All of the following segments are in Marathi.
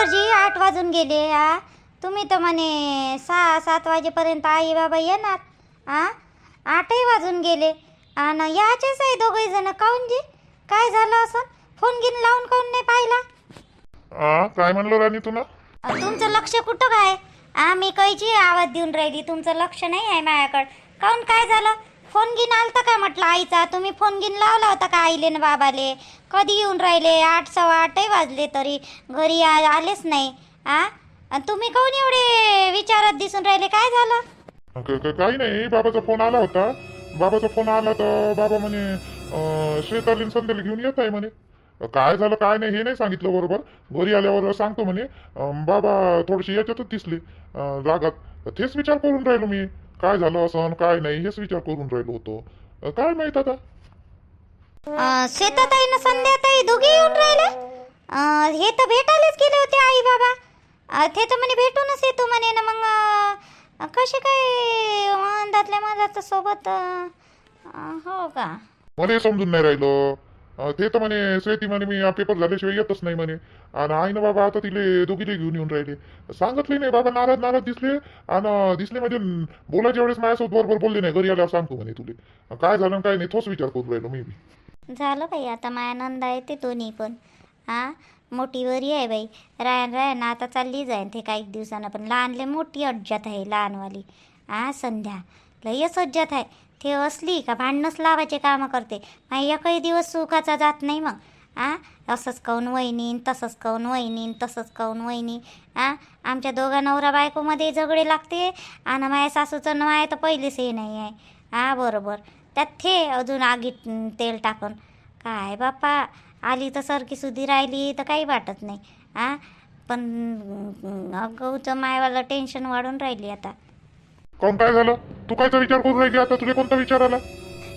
शंकरजी आठ वाजून गेले आ? तुम्ही तर म्हणे सहा सात वाजेपर्यंत आई बाबा येणार आ? आठही वाजून गेले. आणि याचेच आहे दोघही जण काऊन जी? काय झालं असं? फोन घेऊन लावून काऊन नाही पाहिला? आ काय म्हणलं राणी तुला? अ, तुमचं लक्ष कुठं काय आम्ही कायची आवाज देऊन राहिली तुमचं लक्ष नाही आहे माझ्याकडं. काऊन काय झालं? फोन घेऊन आलता का म्हटलं आईचा? तुम्ही फोन घेऊन लावला होता का आईले न बाबाले? कधी येऊन राहिले? आठ सव्वा आठही वाजले तरी. घरी आ- आलेच नाही. आ? आणि तुम्ही काऊन एवढे विचारात दिसून राहिले? काय झालं? क- क- काही नाही. बाबाचा फोन आला होता. बाबाचा फोन आला तर बाबा म्हणे अं, शेतालीन संध्याला घेऊन येत आहे म्हणे. काय झालं काय नाही हे नाही सांगितलं बरोबर? घरी आल्यावर सांगतो म्हणे बाबा थोडेसे याच्यातच दिसले रागात. तेच विचार करून राहिलो मी. काय झालं असं काय नाही हेच विचार करून राहिलो होतो. काय माहीत आता? शेताताई न संध्याताई दोघे येऊन राहिले. हे तर भेटायलाच गेले होते आई बाबा. ते तर म्हणे भेटूनच येतो म्हणे. ना मग कसे काय अंदातल्या माझ्या सोबत हो का? मला समजून नाही राहिलं. ते तर म्हणे स्वेती म्हणे मी पेपर झाल्याशिवाय येतच नाही म्हणे. आणि आई ना बाबा आता तिले दोघीले घेऊन येऊन राहिले. सांगितले नाही बाबा नाराज नाराज दिसले. आणि दिसले म्हणजे बोलायच्या वेळेस माझ्यासोबत बरोबर बोलले नाही. घरी आल्यावर सांगतो म्हणे तुले. काय झालं काय नाही तोच विचार करू राहिलो मी झालं बाई आता माया नंदा आहे ते दोन्ही पण. हा मोठी वरी आहे बाई. रायन रायन आता चालली जाईन ते काही दिवसानं. पण लहानले मोठी अज्जात आहे लहानवाली. हा संध्या. लयच अज्जात आहे. ते असली का भांडणंच लावायचे कामं करते. माही एकही दिवस सुखाचा जात नाही मग. आ? असंच काऊन वहिनीन तसंच काऊन वहिनीन तसंच काऊन वहिनी. आ? आमच्या दोघा नवरा बायकोमध्ये झगडे लागते आणि माझ्या सासूचं न आहे तर पहिलेच हे नाही आहे. हा बरोबर. त्यात थे अजून आगीत तेल टाकून. काय बापा आली तर सरकी सुधी राहिली तर काही वाटत नाही. आ? पण गहूचं मायवाला टेन्शन वाढून राहिली आता. काऊन काय झालं? तू कायचा विचार करून राहिली आता? तुला कोणता विचार आला?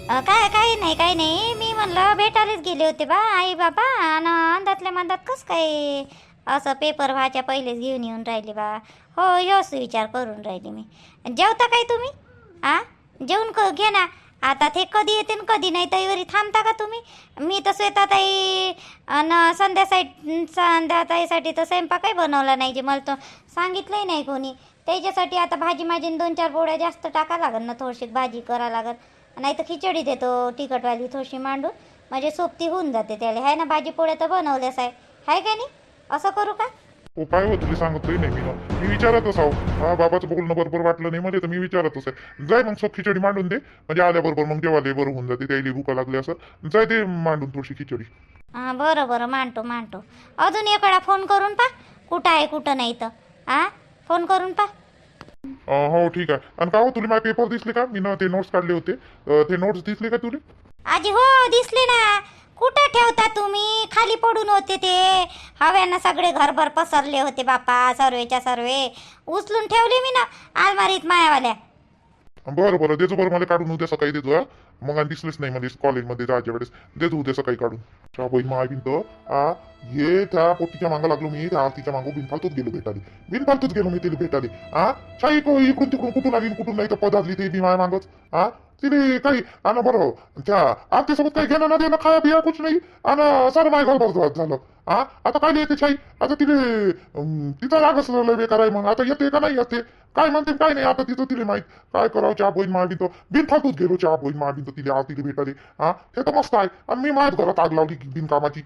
अ, काय काही नाही काही नाही. मी म्हणलं भेटायलाच गेले होते बा आई बाबा आणि अंदातल्या मंदात कसं काय असं पेपर व्हायच्या पहिलेच घेऊन येऊन राहिले बा? हो योच विचार करून राहिले मी. जेवता काय तुम्ही? आ? जेवून क घे ना. आता ते कधी येते न कधी नाही ताईवरी थांबता का तुम्ही? मी तर स्वेताताई आणि संध्यासाई संध्याताईसाठी तर स्वयंपाकही बनवला नाही जे मला तर सांगितलंही नाही कोणी. त्याच्यासाठी आता भाजी माझी दोन चार पोळ्या जास्त टाका लागेल ना थोडीशी भाजी करा लागेल नाही तर खिचडी देतो तिखटवाली थोडीशी मांडून. म्हणजे सोबती होऊन जाते त्याला. आहे ना भाजी पोळ्या तर बनवल्यास आहे. आहे का नाही? असं करू का? काय हो तुला सांगतोय नाही मी. ना. मी विचारतच आहो हा बाबाचं बोलणं बरोबर वाटलं नाही मध्ये तर मी विचारतच आहे जाय मग सब खिचडी मांडून दे. म्हणजे आल्याबरोबर मग जेवायला बरं होऊन जाते त्याला भुका लागली असं. जाय दे मांडून थोडीशी खिचडी. हां बरं बरं. मांडतो मांडतो. अजून एक वेळा फोन करून पा कुठं आहे कुठं नाही तर. हां फोन करून पा हो ठीक आहे. आणि का हो तुला माझे पेपर दिसले का? मी ना ते नोट्स काढले होते. ते नोट्स दिसले का तुले? आजी हो दिसले ना. कुठं ठेवता तुम्ही? खाली पडून होते ते. हव्यानं सगळे घरभर पसरले होते बापा सर्वेच्या सर्वे. उचलून ठेवले मी ना अलमारीत मायावाल्या. बरं बरं देजो बरं मला काढून उद्या सकाळी देजो हा मग आणि दिसलेच नाही मला कॉलेजमध्ये जायच्या वेळेस. देतो उद्या सकाळी काढून. त्या बहीण माय भिंत आ हे त्या पोटीच्या मागं लागलो मी त्या आरतीच्या मागं बिनफालतूच गेलो भेटाले बिनफालतूच गेलो मी तिला भेटाले आ शाही को इकडून तिकडून कुठून आली कुठून नाही तर पदार्ली ते बी माय मागच. आ तिने काही आणा बरं त्या आरतीसोबत काही घेणं ना देणं खाया बिया कुछ नाही. आणि सर माय घर बरं झालं. आ? आता काय येते शाही आता तिने तिचा रागच लय बेकार आहे मग. आता येते का नाही येते काय म्हणते काय नाही? आता तिचं तिला माहीत. काय करावं? चहा बहीण माय बिन बिनफालतूच गेलो चहा बहीण माय बिनतो तिला. तिथे भेटाले. हा हे तर मस्त आहे. आणि मी माझ्याच घरात आग लावली बिनकामाची.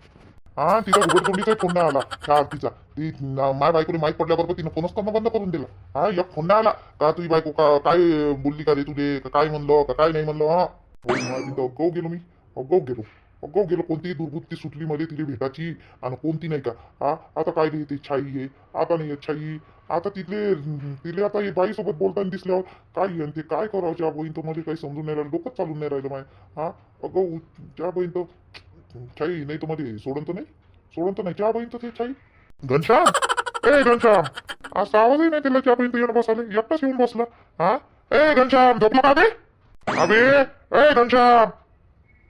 हा तिचा उघडतोंडीचा फोन नाही आला. त्या आरतीचा ती माय बायकोला माहीत पडल्याबरोबर तिनं फोनच करणं बंद करून दिला. हा एक फोन नाही आला. का तुझी बायको का काय बोलली का रे तुले? काय म्हणलं? का काय नाही म्हणलं? हा? होय माझ्या बिनतो गो गेलो मी. गो गेलो. अगं गेलं कोणती दुर्बुद्धी सुटली मध्ये तिला भेटायची. आणि कोणती नाही का? हा आता काय ते ती छाई आहे. आता नाही छाई. आता तिथले तिले आता हे बाईसोबत बोलताना दिसल्यावर काय आणि ते काय करावं? ज्या बहीण तर मध्ये काही समजून नाही राहिलं. डोकंच चालून नाही राहिलं माय. हा अगं ज्या बहीण तर छाई नाही तर मध्ये सोडून तर नाही? सोडून तर नाही. चहा बहीण तर ते छाई. घनश्याम! ए घनश्याम! आज आवाजही नाही त्याला त्या बहीण तर येऊन बसाले एकटाच येऊन बसला. हा? ए घनश्याम झोपला का बे अबे ए घनश्याम!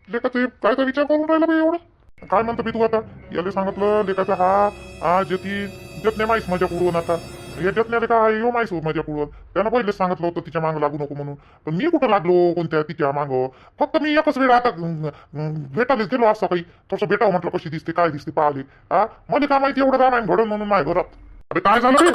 लेका ते काय काय विचार करून राहिला बे एवढं? काय म्हणतो बी तू आता? याला सांगितलं लेकाचा हा हा जती जत नाही माहीत मजा उडवून आता याच्यात नाही का यो माहिती माझ्या कुडून त्यानं पहिलेच सांगितलं होतं तिच्या मागं लागू नको म्हणून. पण मी कुठं लागलो कोणत्या तिच्या मागं? फक्त मी एकच वेळ आता अं, भेटायलाच गेलो असं काही तसं भेटावं म्हटलं कशी दिसते काय दिसते पाहिले हा मला काय माहिती एवढं रामायण घडून म्हणून नाही घरात. अरे काय झालं रे?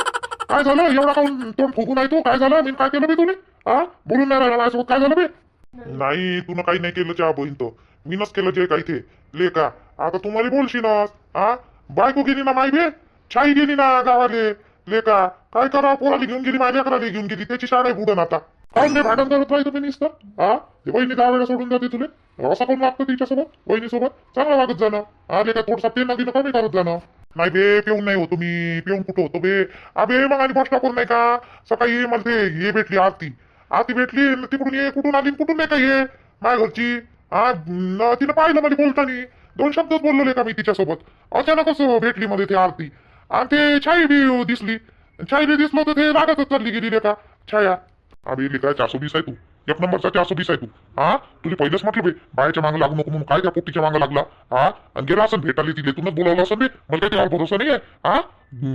काय झालं? एवढा काऊन तोंड फुगून आहे तो? काय झालं? मी काय केलं बे तुने हा बोलून नाही राहिला माझ्यासोबत. काय झालं बे? नाही तुनं काही नाही केलं चहा बहीण तो. मीनच केलं जे काही ते. ले का आता तुम्हाला बोलशील हा? बायको गेली ना मायबे? छाई गेली ना गावाले. ले का काय करा पोराली घेऊन गेली माझ्या लेकराला घेऊन गेली. त्याची शाळा आहे बुडन आता. काय नाही भांडण करत राही तुम्ही नुसतं? हा? ते वहिनी दहा वेळा सोडून जाते तुले? असं पण वागतं तिच्यासोबत बहिणीसोबत चांगला चांगलं वागत जाणं. हा लेका थोडसा ते दिलं कमी करत जाणं. नाही बे पिऊन नाही होतो मी. पिऊन कुठं होतो बे? अबे मग आणि फर्स्ट करून नाही का? सकाळी मला ते हे भेटली आरती. आरती भेटली न तिकडून ये कुठून आली न कुठून नाही का ये? माझ्या घरची. हा न तिनं पाहिलं मला बोलतानी. दोन शब्दच बोललो का मी तिच्यासोबत? अचानकच भेटली मध्ये ती आरती. आणि ते छाई बी दिसली. छाई बी दिसलं तर ते रागातच चालली गेली का? छाया. अभि काय चारशे बीस आहे तू? एक नंबरचा चारशे बीस आहे तू. हा तुझे पहिलेच म्हटलं बे बायाच्या मागं लागू नको म्हणून काय त्या पोट्टीच्या मागं लागला? हा आणि गेला असं भेटायला तिथे तुनच बोलावलं असं बे. मला काही त्यावर भरोसा नाही आहे हा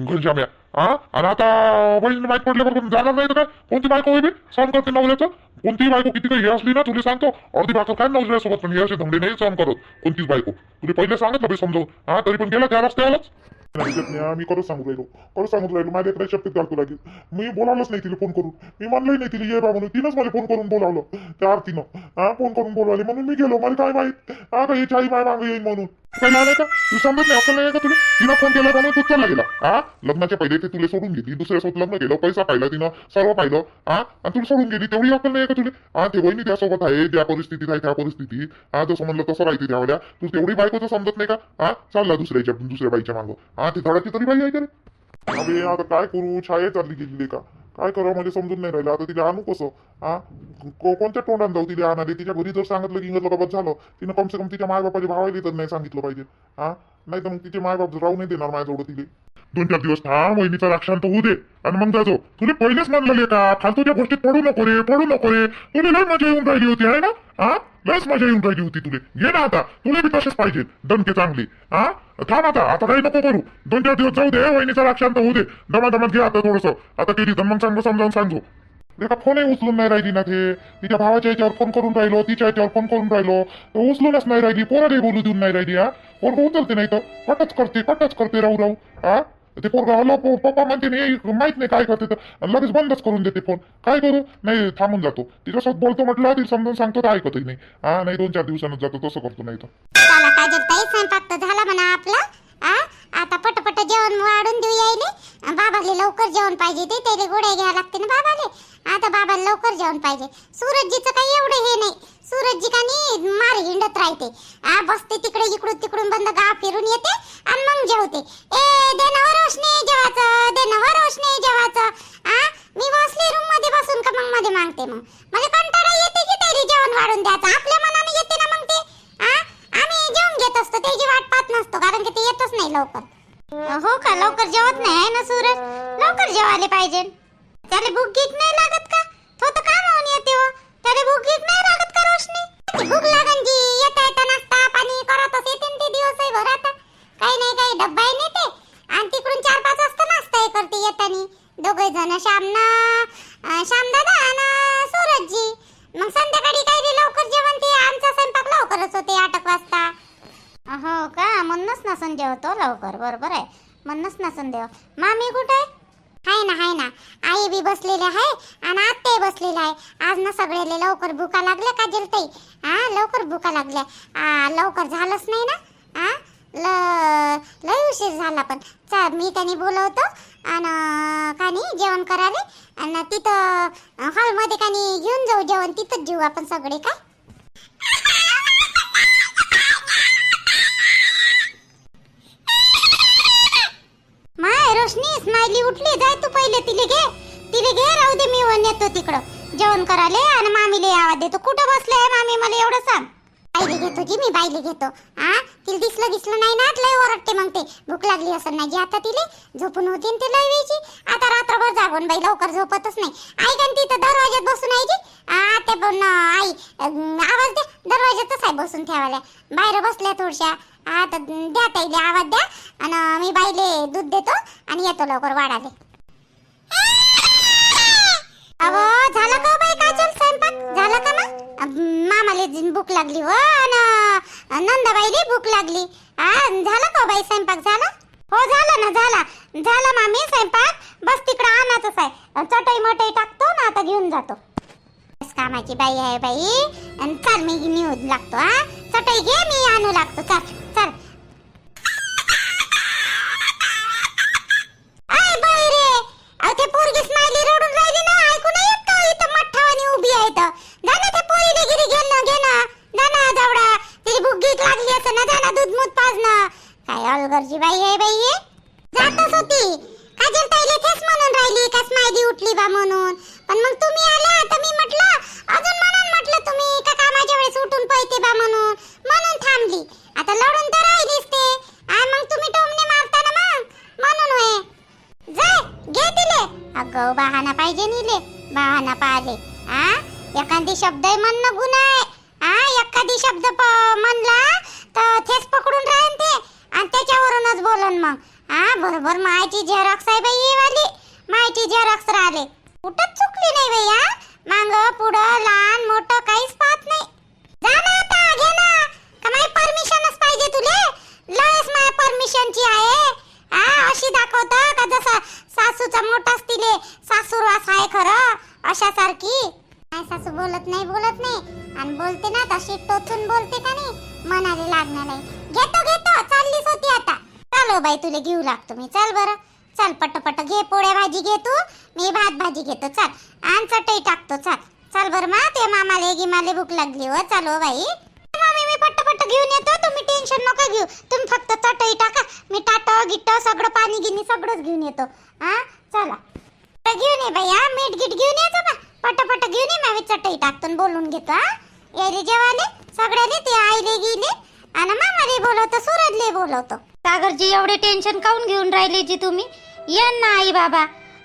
घनश्याम्या. हा आणि आता बहिणी माहीत पडल्यावर पण जाणार नाही तर काय? कोणती बायको होई बे? सहन करते नवऱ्याचं? कोणतीही बायको किती काही हे असली ना तुला सांगतो. अर्धी भाकर काय नवऱ्यासोबत पण हे असे धमडे नाही सहन करत कोणतीच बायको. तुला पहिले सांगितलं बे समजावून. हा तरी पण गेला त्या रस्त्यालाच नाही मी खरंच सांगू राहिलो. करत सांगू राहिलो. माझ्या एकडे शब्द घालतो लागेल. मी बोलावलंच नाही तिला फोन करून. मी म्हणलंही नाही तिला. ये बा म्हणून. तिनंच मला फोन करून बोलावलं. त्या आरतीनं. हा फोन करून बोलवले. म्हणून मी गेलो. मला काय माहीत? हा का याची आई माय मागे येईल म्हणून? काय नाही का? तू समजत नाही अक्कल नाही का तुला? तिला फोन केला म्हणून तू चालला गेला हा लग्नाच्या पहिले ते तुला सोडून गेली दुसऱ्यासोबत लग्न केलं पैसा पाहिला तिनं सर्व पाहिलं. हा आणि तुला सोडून गेली तेवढी अक्कल नाही का तुला? हा ते वहिनी त्यासोबत आहे ज्या परिस्थितीत आहे त्या परिस्थिती हा जसं म्हणलं तसं राहते त्यावेळेला तू तेवढी बायकोचं समजत नाही का? हा चालला दुसऱ्याच्या दुसऱ्या बाईच्या मागं. हा ते धडाची तरी बाई आहे का रे? अरे आता काय करू? छाये चालली गेली का? काय करावं म्हणजे समजून नाही राहिलं. आता तिला आणू कसं? हा? कोणत्या तोंडाने जाऊ तिला आणाले तिच्या घरी जर सांगितलं की इंग्रज गबत झालं तिनं कम से कम तिच्या मायबापाच्या भावाली तर नाही सांगितलं पाहिजे. हा? नाही तर मग तिचे मायबाप राहू नाही देणार माझ्याजवळ तिले. दोन चार दिवस थांब वहिनीचा राक्षांत होऊ दे. आणि मग जाजो तुला पहिलेच म्हणलेले का? फालतूच्या गोष्टीत पडू नको रे पडू नको रे. तुला लय मजा येऊन राहिली होती आहे ना? हा लयच मजा येऊन राहिली होती तुले. घे ना आता. तुला बी तसेच पाहिजे. दणके चांगले. हा थांब आता. आता काही नको करू. दोन चार दिवस जाऊ दे वहिनीचा राक्षांत होऊ दे. दमादमात घे आता थोडस. आता केली तर मग चांगलं समजावून सांगू. का फोनही उचलून नाही राहिली ना ते. तिच्या भावाच्या याच्यावर फोन करून राहिलो तिच्या याच्यावर फोन करून राहिलो. तर उचलूनच नाही राहिली. पोरालाही बोलू देऊन नाही राहिली हा पोरग उचलते नाही तर. कटच करते कटच करते राहू राहू. हा ते पोरगा आलो प- पप्पा म्हणते नाही माहीत नाही काय करते तर. लगेच बंदच करून देते फोन. काय करू? नाही थांबून जातो. तिच्यासोबत बोलतो म्हटलं तिला समजून सांगतो तर ऐकतही नाही. हा नाही दोन चार दिवसानंच जातो तसं करतो नाही तर. चला काजल ताई स्वयंपाक तर झाला म्हणा आपला. आ आता पटपट जेवण वाढून देऊ यायले. बाबाले लवकर जेवण पाहिजे ते त्याले गोड्या घ्यावं लागते ना बाबाले. आता बाबाला लवकर जेवण पाहिजे. सूरजजीचं काही एवढं हे नाही. सूरजजी का नाही मार हिंडत राहते. आ बसते तिकडे इकडून तिकडून बंद गाव फिरून येते आणि मग जेवते. ए मग मध्ये मला कंटाळा येते की तरी जेवण वाढून द्यायचं. आपल्या मनाने येते ना मग ते? आ? आम्ही जेवण घेत असतो. त्याची वाट पाहत नसतो कारण की ते येतच नाही लवकर. हो का? लवकर जेवत नाही आहे ना सूरज? लवकर जेवायला पाहिजे. त्याला भूक गीत नाही लागत का? तो तर काम होऊन येते हो. त्याला भूक गीत नाही लागत का रोशनी? भूक लागन जी येता येता नाश्ता पाणी करतच येते ते दिवस भर आता. काही नाही काही डब्बा नाही ते. आणि तिकडून चार पाच वाजता नाश्ता हे करते येतानी. दोघे जण. श्यामना अं, श्यामदादा आणि आजी? मग संध्याकाळी काय रे लवकर जेवण ते आमचा स्वयंपाक लवकरच होते आठ एक वाजता. हो का? म्हणूनच नसून जेवतो लवकर बरोबर आहे. म्हणूनच नसून देव हो- मामी कुठे? आहे हाय ना हाय ना. आई बी बसलेली आहे आणि आत्याही बसलेली आहे. आज ना सगळ्याला लवकर भुका लागल्या का जलताई? हा लवकर भुका लागल्या. आ, लवकर झालंच नाही ना? हा ल लय उशीर झाला पण. चा मी त्यांनी बोलवतो आणि कानी जेवण करायला आणि तिथं हॉलमध्ये कानी घेऊन जाऊ जेवण तिथंच जेऊ आपण सगळे काय? माय रोशनी स्माइली उठली जाय तू पहिले तिले घे. तिले घे राहू दे मी येतो तिकडं. जेवण करायला आणि मामीले आवाज देतो. कुठं बसले मामी मला एवढं सांग. बाईले घेतो जी मी बाईले घेतो. हा तिला दिसलं दिसलं नाही ना लय ओरडते मग ते. भूक लागली असं नाही जी आता तिले. झोपून होती ते लय वेळची. आता रात्रभर जागून बाई लवकर झोपतच नाही. आई का तिथं दरवाज्यात बसून आहे जी. आ, ते पण आई आवाज दे दरवाज्यातच आहे बसून ठेवायला. बाहेर बसल्या थोडशा. आता द्या ताईले आवाज द्या. आणि मी बाईले दूध देतो आणि येतो लवकर वाढाले अहो झालं का हो झालं का मग? मामाले जी भूक लागली हो नंदाबाईले भूक लागली. आ झालं का हो बाई स्वयंपाक? झाला? हो झाला ना झाला. झाला मामी स्वयंपाक. बस तिकडं आणायचंच आहे. चटई मटई टाकतो ना आता घेऊन जातो. बस कामाची बाई आहे बाई. आणि चल मी घेऊन लागतो हा. चटई घे मी आणू लागतो. चल चल. शब्द म्हणणं गुन्हा आहे. आ एखादी शब्द प- म्हणला तर थेच पकडून राहीन ते. आणि त्याच्यावरूनच बोलन मग. आ बरोबर मायची झेरॉक्स आहे बाई वाली. मायची झेरॉक्स राहिले. कुठंच चुकली नाही बाई आ. मांग पुढं लहान मोठं काहीच पाहत नाही. जा ना आता घे ना. का माय परमिशनच पाहिजे तुले? लस माय परमिशनची आहे. आ अशी दाखवतं का जसं सासूचा मोठाच तिले सासूरवास आहे खरं अशासारखी. काय सासू बोलत नाही बोलत नाही. आणि बोलते ना तशी टोचून बोलते का नाही? मनाले लागणार नाही. घेतो घेतो. चाललीच होती आता. चालो बाई तुले घेऊ लागतो मी. चल बरं. चल पटपट घे पोळ्या भाजी घे तू. मी भात भाजी घेतो. चल. आणि चटई टाकतो. चल. चल बरं मा ते मामाले गिमाले भूक लागली हो. चालो बाई. मामी मी पटपट घेऊन येतो. तुम्ही टेन्शन नका घेऊ. तुम्ही फक्त चटई टाका. मी टाट गिट्ट सगळं पाणी गिनी सगळंच घेऊन येतो. हा चला. घेऊन ये बाई हा. मीठ गिट घेऊन येतो बा. पटपट घेऊन ये मी चटई टाकतो बोलून घेतो हा. यायले जेवाले सगळ्याले ते आईले गेले. आणि मामाले बोलवतो सूरजले बोलवतो. सागरजी एवढे टेन्शन काऊन घेऊन राहिले जी तुम्ही? येन ना आई बाबा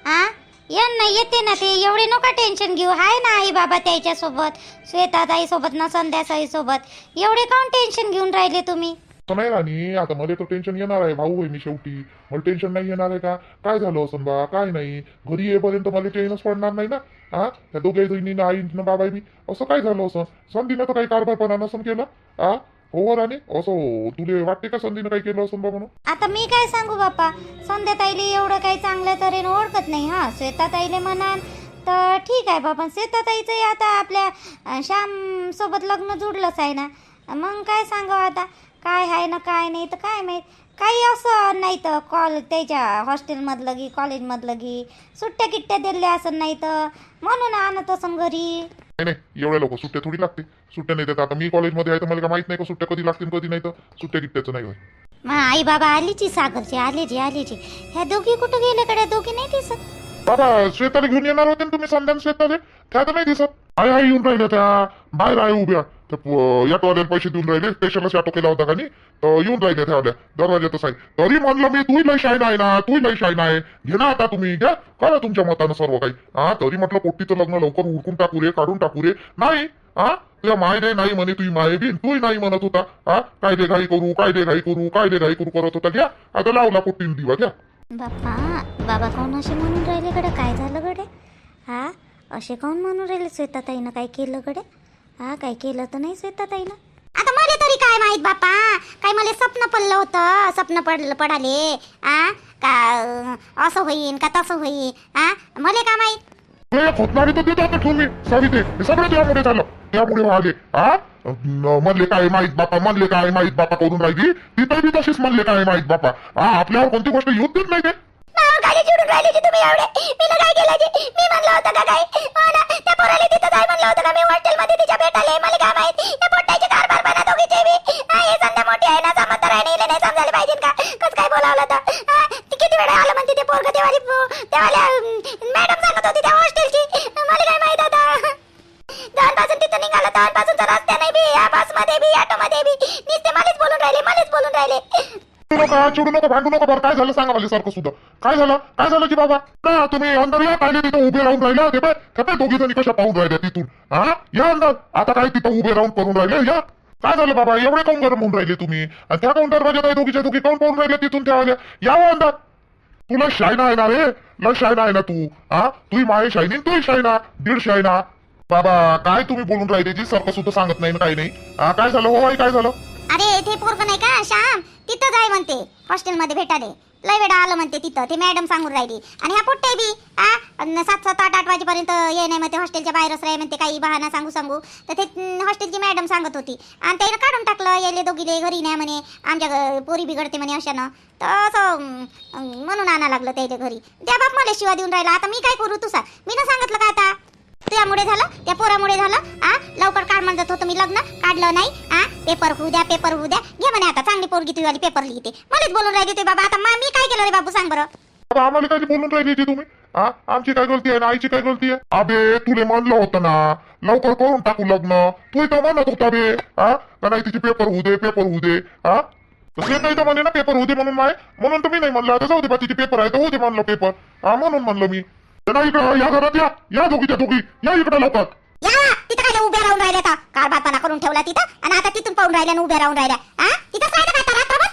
हा? येन ना येते ना ते. एवढे नका टेन्शन घेऊ. हाय ना आई बाबा त्याच्या सोबत श्वेताताई सोबत ना संध्यासाई सोबत. एवढे काऊन टेन्शन घेऊन राहिले तुम्ही? तर नाही राणी आता मला तर टेन्शन येणार आहे. भाऊ आहे मी शेवटी. मला टेन्शन नाही येणार आहे का? काय झालं असं बा? काय नाही? घरी येईपर्यंत मला चेनच पडणार नाही ना? हा? त्या दोघे जणीनं आई बाबाई बी असं काय झालं असं? संधीनं तर काही कारभारपणा नसन केलं. हा? हो राणे असं तुले वाटते का संधीनं काही केलं असं बाबा आता मी काय सांगू बापा संध्याताईले एवढं काही चांगल्या तऱ्हेनं ओळखत नाही हा? श्वेताताईले म्हणाल तर ठीक आहे बाबा श्वेताताईचंही आता आपल्या श्याम सोबत लग्न जुडलंच आहे ना? मग काय सांगावं आता? काय आहे ना काय नाही तर काय माहीत? काही असं नाही तर कॉल त्याच्या हॉस्टेलमधलं की कॉलेजमधलं की सुट्ट्या किट्ट्या दिल्या असं नाही तर म्हणून आणत असं घरी. नाही नाही एवढ्या लोक सुट्ट्या थोडी लागते. सुट्ट्या नाही देत. आता मी कॉलेजमध्ये आहे तर मला काय माहीत नाही का सुट्ट्या कधी लागतील कधी नाही तर सुट्ट्या गिट्ट्याचं नाही होय. मग आई बाबा आलीची सागरची आलीची आलीची. ह्या दोघी कुठं गेले कडे? दोघी नाही दिसत. बाबा श्वेताला घेऊन येणार होते ना तुम्ही संध्यान श्वेताले त्या तर नाही दिसत. आहे आहे येऊन राहिल्या त्या. बाहेर आहे उभ्या. त्या ऑटोवाल्याला पैसे देऊन राहिले. स्टेशनला ऑटो केला होता का नाही? तर येऊन राहिल्या त्या आल्या. दरवाज्यातच आहे तरी म्हणलं मी तू लय शाईन आहे ना तू लय शाईन आहे. घे ना आता तुम्ही घ्या. करा तुमच्या मतानं सर्व काही. हा तरी म्हटलं पोट्टीचं लग्न लवकर उरकून टाकू रे काढून टाकू रे. नाही. हा तुझ्या माय रे नाही म्हणे तुझी माय बी तू नाही म्हणत होता. हा काय दे घाई करू काय दे घाई करू काय दे घाई करू करत होता. घ्या. आता लावला पोट्टीला दिवा घ्या. बाप्पा बाबा काऊन असे म्हणून राहिले गडे काय झालं गडे हा? असे काऊन म्हणून राहिले स्वेताताईनं काय केलं गडे हा? काय केलं तर नाही स्वेताताईनं आता मला तरी काय माहीत बापा काय मला स्वप्न पडलं होतं? स्वप्न पडलं पडाले? आ? का असं होईन का तसं होईन? आ? मला का माहीत? तुला तर देतात आता ठेवून ते सगळं त्यामुळे झालं. त्यामुळे आले. हा म्हणले काय माहीत बापा म्हणले काय माहीत बापा करून राहिली? तिथं बी तशीच म्हणले काय माहीत बापा. हा आपल्यावर कोणती गोष्ट येऊन देत नाही ते तुम्ही एवढे. केलं म्हणलं तिच्या मला काय संध्या मोठी आहे ना आहे ना नाही समजायला का? काय किती वेळा आलं ते पोरग मॅडम सांगत होती त्या हॉस्टेलची मला काय माहीत आता दहापासून तिथं निघालं दहापासून रस्त्या नाही बी या बसमध्ये बी ऑटो मध्ये बी. नुसते मलाच बोलून राहिले मलाच बोलून राहिले. चिडू नका चिडू नका भांडू नका बरं. काय झालं सांगा मला सारखं सुद्धा. काय झालं? काय झालं की बाबा? ना तुम्ही अंदर या काय तिथं उभे राहून राहिला ते पाय त्या पाय दोघी जणी कशा पाहून राहिल्या तिथून. हा? या अंदर आता काय तिथं उभे राहून करून राहिले? या. काय झालं बाबा? एवढे काऊन गरम होऊन राहिले तुम्ही? आणि त्या काउंटरमध्ये काय दोघीच्या दोघी? काऊन पाहून राहिले तिथून त्या आल्या? यावं अंदर तुला शायना आहे ना रे? लस शायना आहे ना तू? हा? तुही माय शायनी तुही शायना. दीड शायना बाबा काय तुम्ही बोलून राहिले? जी सारखं सुद्धा सांगत नाही ना काही नाही. हा काय झालं? हो आई काय झालं? अरे ते पोरग नाही का श्याम? तिथं जाय म्हणते. हॉस्टेलमध्ये भेटाले. लय वेळा आलं म्हणते तिथं. ते मॅडम सांगून राहिली. आणि ह्या पोट्टे बी आ? अन सात सात आठ आठ वाजेपर्यंत ये नाही म्हणते. हॉस्टेलच्या बाहेरच राही म्हणते काही बहाना सांगू सांगू. तर ते अं, हॉस्टेलची मॅडम सांगत होती. आणि त्यानं काढून टाकलं येले दोघीले घरी नाही म्हणे. आमच्या घ- पोरी बिघडते म्हणे अशानं. तर असं अं, अं, म्हणून आणा लागलं त्याच्या घरी. द्या बाप मला शिवा देऊन राहिला. आता मी काय करू तुसा मी ना सांगितलं का आता? तुझ्यामुळे झालं त्या पोरामुळे झालं. आ लवकर काढ म्हणत होतं मी लग्न काढलं नाही. आ पेपर होऊ द्या पेपर होऊ द्या. घे म्हणे आता चांगली पोरगी तुझी पेपर लिहिते. मलाच बोलून राहिली ते बाबा आता मी काय केलं रे बाबू सांग बरं. बाबा आम्हाला काय बोलून राहिली ती तुम्ही? हा आमची काय गलती आहे ना आईची काय गलती आहे? अबे तुले म्हणलं होतं ना. लवकर करून टाकू लग्न. तू इथं म्हणत होता बे. हा का नाही तिचे पेपर होऊ दे पेपर होऊ दे. हा तसे नाही तर म्हणे ना पेपर होऊ दे म्हणून माय? म्हणून तर मी नाही म्हणलं आता जाऊ दे बा तिचे पेपर आहे तर होऊ दे म्हणलं पेपर हा म्हणून म्हणलं मी. तर इकडं या घरात या. या दोघीच्या दोघी. या इकडे लवकर. या तिथं काय उभ्या राहून राहिल्या आता? कारभारपणा करून ठेवला तिथं? आणि आता तिथून पाहून राहिल्या आणि उभ्या राहून राहिल्या. हा तिथं काय का आता? रात्रभर?